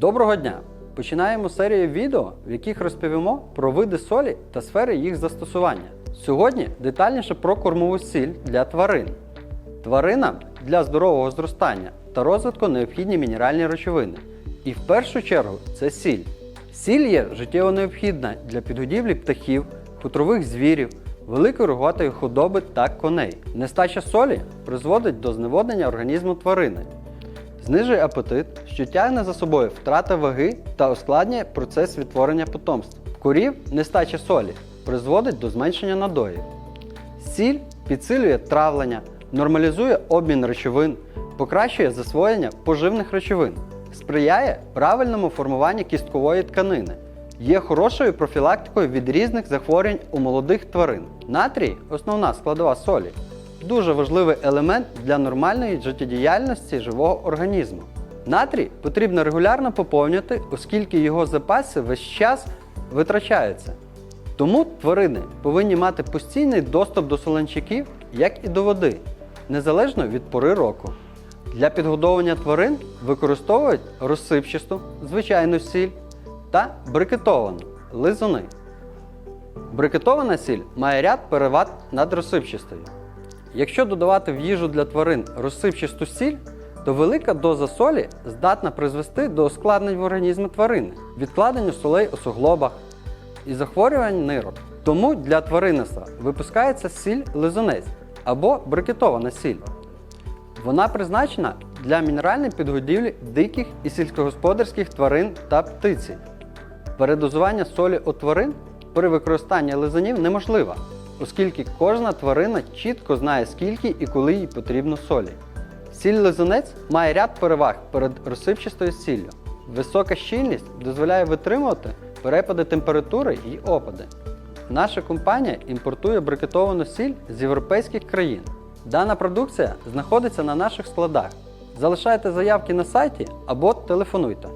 Доброго дня! Починаємо серію відео, в яких розповімо про види солі та сфери їх застосування. Сьогодні детальніше про кормову сіль для тварин. Тваринам для здорового зростання та розвитку необхідні мінеральні речовини. І в першу чергу це сіль. Сіль є життєво необхідна для підгодівлі птахів, хутрових звірів, великої рогатої худоби та коней. Нестача солі призводить до зневоднення організму тварини, знижує апетит, що тягне за собою втрата ваги та ускладнює процес відтворення потомства. В корів нестача солі призводить до зменшення надоїв. Сіль підсилює травлення, нормалізує обмін речовин, покращує засвоєння поживних речовин, сприяє правильному формуванню кісткової тканини, є хорошою профілактикою від різних захворювань у молодих тварин. Натрій основна складова солі. Дуже важливий елемент для нормальної життєдіяльності живого організму. Натрій потрібно регулярно поповнювати, оскільки його запаси весь час витрачаються. Тому тварини повинні мати постійний доступ до солончаків, як і до води, незалежно від пори року. Для підгодовування тварин використовують розсипчасту, звичайну сіль та брикетовану лизуни. Брикетована сіль має ряд переваг над розсипчастою. Якщо додавати в їжу для тварин розсипчасту сіль, то велика доза солі здатна призвести до ускладнень в організмі тварини, відкладенню солей у суглобах і захворювань нирок. Тому для тваринництва випускається сіль лизунець або брикетована сіль. Вона призначена для мінеральної підгодівлі диких і сільськогосподарських тварин та птиці. Передозування солі у тварин при використанні лизунів неможливо, оскільки кожна тварина чітко знає, скільки і коли їй потрібно солі. Сіль лизунець має ряд переваг перед розсипчастою сіллю. Висока щільність дозволяє витримувати перепади температури і опади. Наша компанія імпортує брикетовану сіль з європейських країн. Дана продукція знаходиться на наших складах. Залишайте заявки на сайті або телефонуйте.